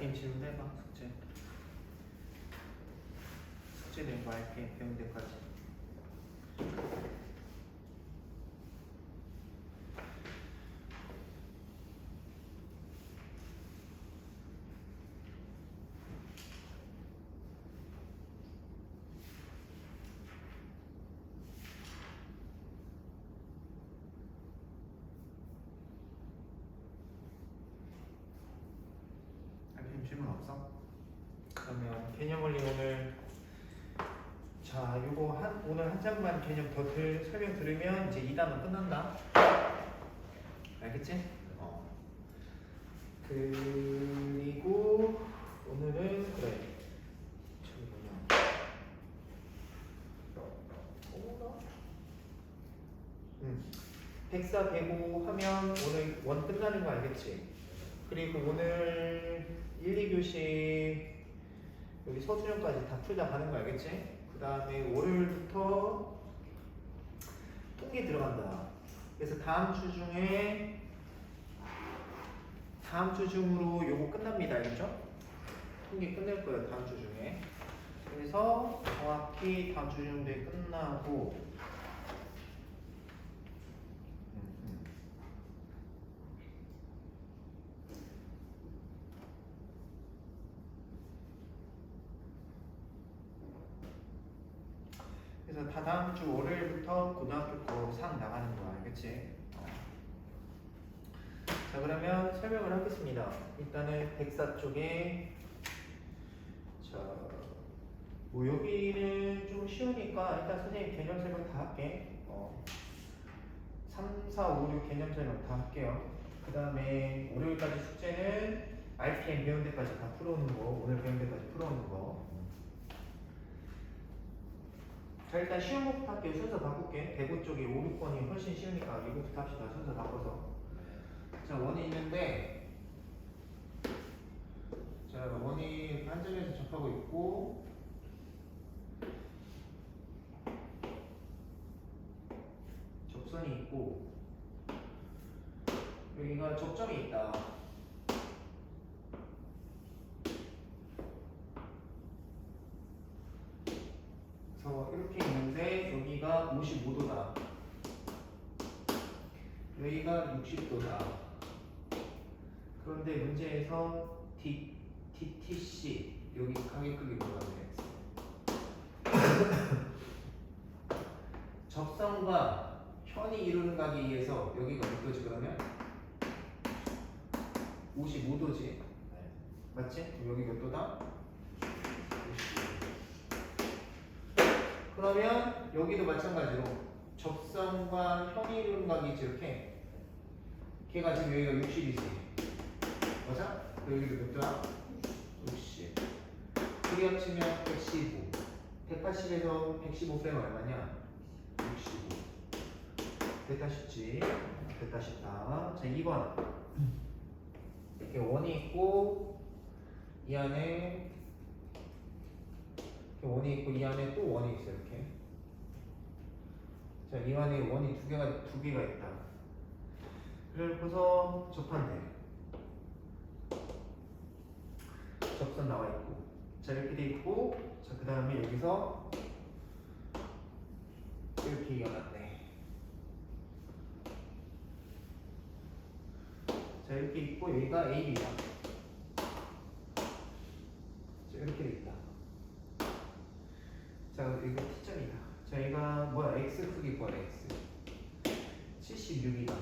RPM 질문해봐 숙제. 숙제 내고 RPM 배운 데까지 RPM 질문 없어? 그러면 개념 원리 오늘 자 요거 한 오늘 한 장만 개념 더 들, 설명 들으면 이제 2단원 끝난다 알겠지? 어 그리고 오늘은 그래 저기 뭐냐 어머나 음 백사 배고 하면 오늘 원 끝나는 거 알겠지? 그리고 오늘 1, 2교시 여기 서술형까지 다 풀다 가는 거 알겠지? 그 다음에 월요일부터 통계 들어간다. 그래서 다음 주 중에 다음 주 중으로 요거 끝납니다. 알겠죠? 통계 끝낼 거예요. 다음 주 중에. 그래서 정확히 다음 주 중에 끝나고 1학년부터 고등학교 상 나가는 거야. 알겠지? 어. 자 그러면 설명을 하겠습니다. 일단은 백사 쪽에 자뭐 여기는 좀 쉬우니까 일단 선생님 개념 설명 다 할게. 어, 3, 4, 5, 6 개념 설명 다 할게요. 그 다음에 월요일까지 숙제는 RPM 배운 데까지 다 풀어오는 거 오늘 배운 데까지 풀어오는 거. 자 일단 쉬운 것부터 할게요. 순서 바꿀게. 대구 쪽에 5, 6번이 훨씬 쉬우니까 이거부터 합시다. 순서 바꿔서. 자 원이 있는데 자 원이 한 점에서 접하고 있고 접선이 있고 여기가 접점이 있다. 그래서 이렇게 있는데 여기가 55도다. 여기가 60도다. 그런데 문제에서 D, DTC 여기 가격 크기 뭐라고 했어? 적선과 현이 이루는 각에 의해서 여기가 몇 도지 그러면? 55도지. 맞지? 그럼 여기 몇 도다? 55도. 그러면 여기도 마찬가지로 적선과 현이 이루는 각이 이렇게 걔가 지금 여기가 60이지 맞아? 여기도 몇 도야? 60 둘이 합치면 115 180에서 115 빼면 얼마냐? 65 됐다 싶지? 됐다 싶다 자 2번 이렇게 원이 있고 이 안에 원이 있고 이 안에 또 원이 있어 이렇게 자, 이 안에 원이 두 개가 두 개가 있다. 그래서 접한대. 접선 나와 있고, 자 이렇게 돼 있고, 자 그 다음에 여기서 이렇게 이어놨네. 자 이렇게 있고 여기가 AB야. 자 이렇게 돼 있다. 자 이거 T점이다. 자 얘가 뭐야 X 크기 뭐야 X 76이다.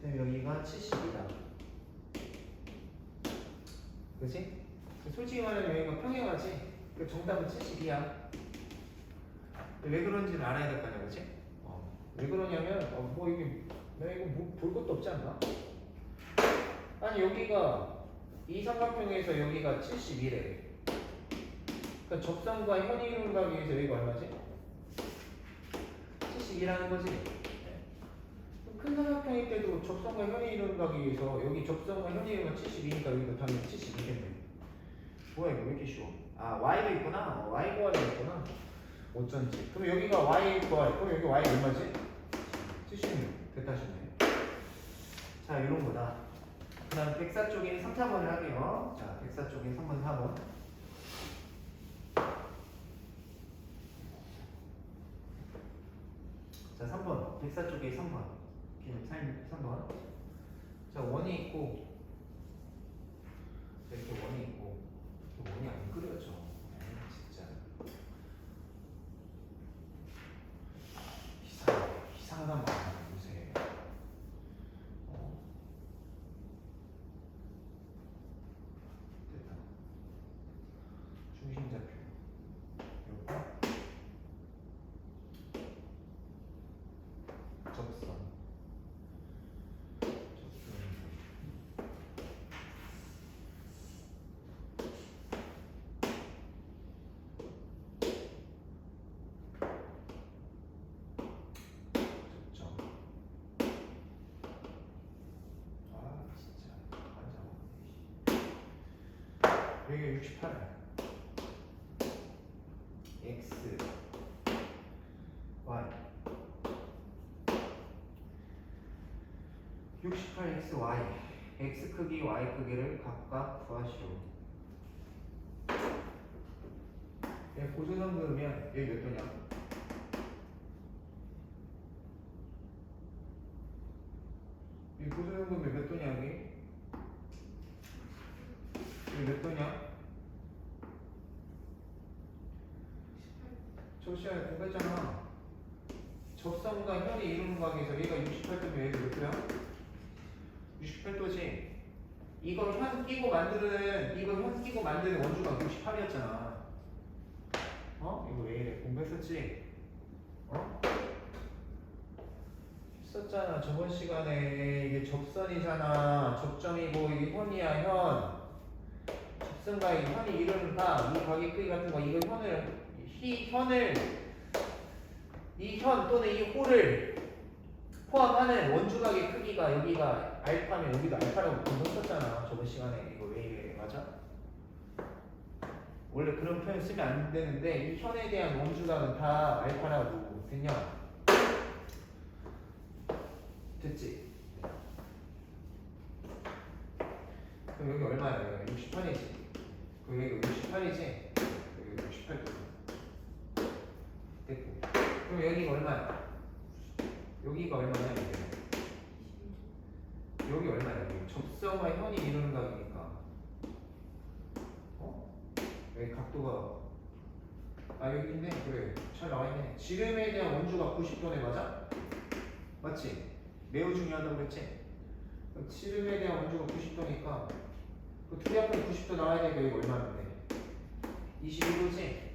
그다음 여기가 70이다. 그지? 솔직히 말하면 여기가 평행하지. 그 정답은 70이야. 왜 그런지는 알아야 될 거 아니야, 그지? 어. 왜 그러냐면 어, 뭐 이게 내가 이거 뭐, 볼 것도 없지 않나? 아니 여기가 이 삼각형에서 여기가 71에 그러니까 접선과 현이 이루는 각에 의해서 여기가 얼마지? 72라는 거지. 큰 삼각형일 때도 접선과 현이 이루는 각에 의해서 여기 접선과 현이 이루면 72니까 여기도 당연히 72겠네. 뭐야 이거 왜 이렇게 쉬워? 아 y도 있구나. 어, y 구하려 했구나. 어쩐지. 그럼 여기가 y 구할. 그럼 여기 y 얼마지? 76. 됐다 싶네. 자 이런 거다. 그 다음 백사 쪽에 3, 4번을 할게요. 자, 백사 쪽에 3번, 4번. 자, 3번. 백사 쪽에 3번. 기능 3번. 자, 원이 있고, 자, 이렇게 원이 있고, 이렇게 원이 안 그려져. 에이, 진짜. 이상, 이상하단 말이야, 요새. 어. 됐다. 중심좌표. 요거. 접선. 접선. 접점. 아 진짜 환장. 여기가 68. x y 68x y x 크기 y 크기를 각각 구하시오. 얘 고조선 그으면 여기 몇 도냐? 이 고조선 그으면 몇 도냐 여기? 여기 몇 도냐? 저 시간에 공부했잖아. 접선과 각에서 얘가 68도면 얘가 몇 도야? 68도지. 이거 현 끼고 만드는 이거 현 끼고 만드는 원주가 68이었잖아. 어? 이거 왜 이래? 공부했었지? 어? 했었잖아. 저번 시간에 이게 접선이잖아. 접점이고 이게 현이야 현. 접선과 이 현이 이루는 각, 이 각의 크기 같은 거 이거 현을 이 현을 이 현 또는 이 호를 포함하는 원주각의 크기가 여기가 알파면 여기도 알파라고 공부했었잖아 저번 시간에 이거 왜 이래 맞아? 원래 그런 표현 쓰면 안 되는데 이 현에 대한 원주각은 다 알파라고 됐냐? 됐지? 그럼 여기 얼마야? 여기 68이지? 그럼 여기 68이지? 여기 68도 됐고 그럼 여기가 얼마야? 여기가 얼마냐 이게 여기 얼마야 여기 접선과 현이 이루는 각이니까 어? 여기 각도가 아 여기 있네 그래 잘 나와있네 지름에 대한 원주가 90도네 맞아? 맞지? 매우 중요하다고 그랬지? 지름에 대한 원주가 90도니까 그두 약분이 90도 나와야 되니까 여기 얼마인데 22도지?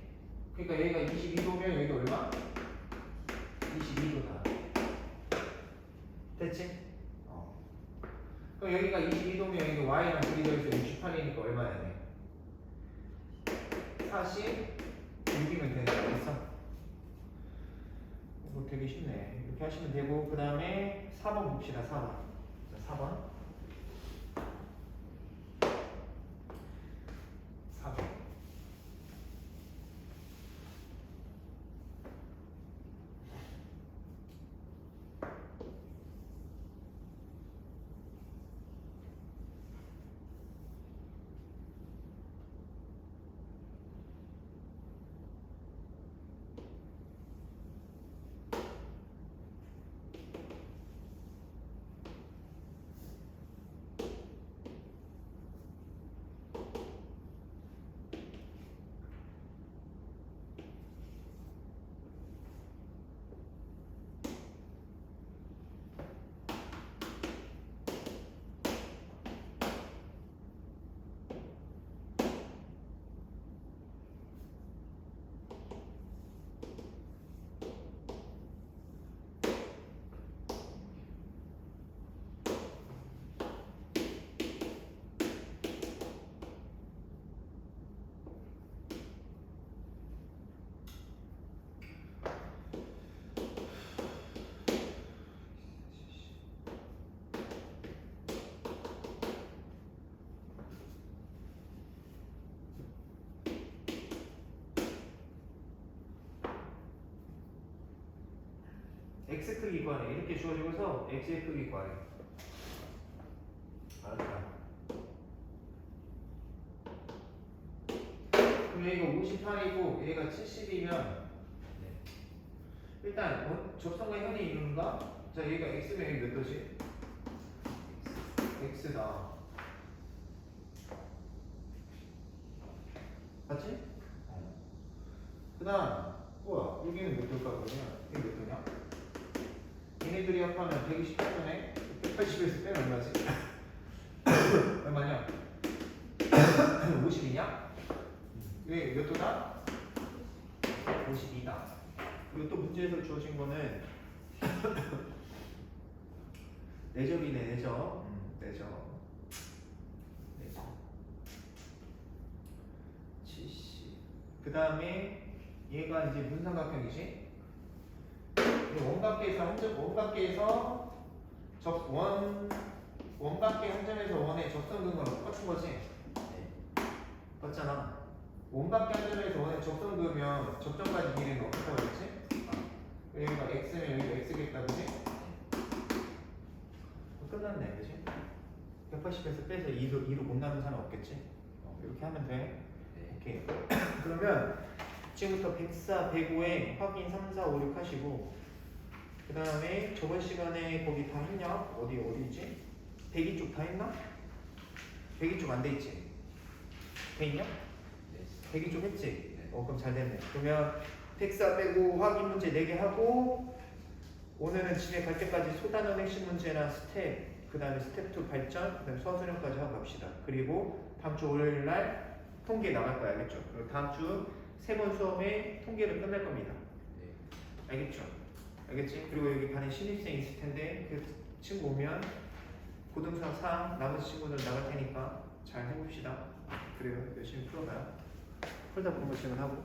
그러니까 여기가 22도면 여기 얼마? 22도다. 됐지? 어. 그럼 여기가 22도면 여기 y랑 그리더해서 68이니까 얼마야 돼? 46이면 되는 거 알겠어? 이거 되게 쉽네. 이렇게 하시면 되고 그 다음에 4번 봅시다. 4번. 자, 4번. 4번. X 크기 구하네 이렇게 주어지고서 x의 크기 구하래 알았다. 그럼 얘가 58이고 얘가 70이면 네. 일단 어, 접선과 현이 이루는가? 자 얘가 x면 여기 몇 도지? x다. 맞지? 어. 그다음 뭐야 여기는 몇 도일까 그러면 이게 몇 도냐? 얘네들이 합하면 128도네 180에서 빼면 얼마지? 얼마냐? 50이냐? 왜 몇 도다? 52다 그리고 또 문제에서 주어진 거는 내적이네 내적 음, 내적 내적 70그 다음에 얘가 이제 문삼각형이지 이 원각계에서 한 점, 원각계에서 접, 원, 원각계 한 점에서 원의 접선근과 똑같은 거지? 네. 맞잖아. 원각계 한 점에서 원의 접선 그으면 접점까지 길이는 어떻게 하겠지? 아, 여기가 x면 여기가 x겠다, 그지? 어, 끝났네, 그지? 180에서 빼서 2로, 2로 못 나눈 사람 없겠지? 어, 이렇게 하면 돼. 네. 오케이. 그러면 지금부터 104, 105에 확인 3, 4, 5, 6 하시고 그 다음에 저번 시간에 거기 다 했냐? 어디 어디지? 102쪽다 했나? 102쪽안 돼 있지? 돼 있냐? 네. 102쪽 했지? 네. 어 그럼 잘 됐네. 그러면 104 빼고 확인 문제 4개 하고 오늘은 집에 갈 때까지 소단원 핵심 문제나 스텝 그 다음에 스텝 2 발전 그 다음에 수학수련까지 하고 갑시다. 그리고 다음 주 월요일 날 통계 나갈 거야 알겠죠? 그리고 다음 주 세 번 수업에 통계를 끝낼 겁니다. 네. 알겠죠? 알겠지? 그리고 여기 반에 신입생 있을 텐데 그 친구 오면 고등수학 3 나머지 친구들 나갈 테니까 잘 해봅시다. 그래요. 열심히 풀어봐요. 풀다 보는 거 지금 하고.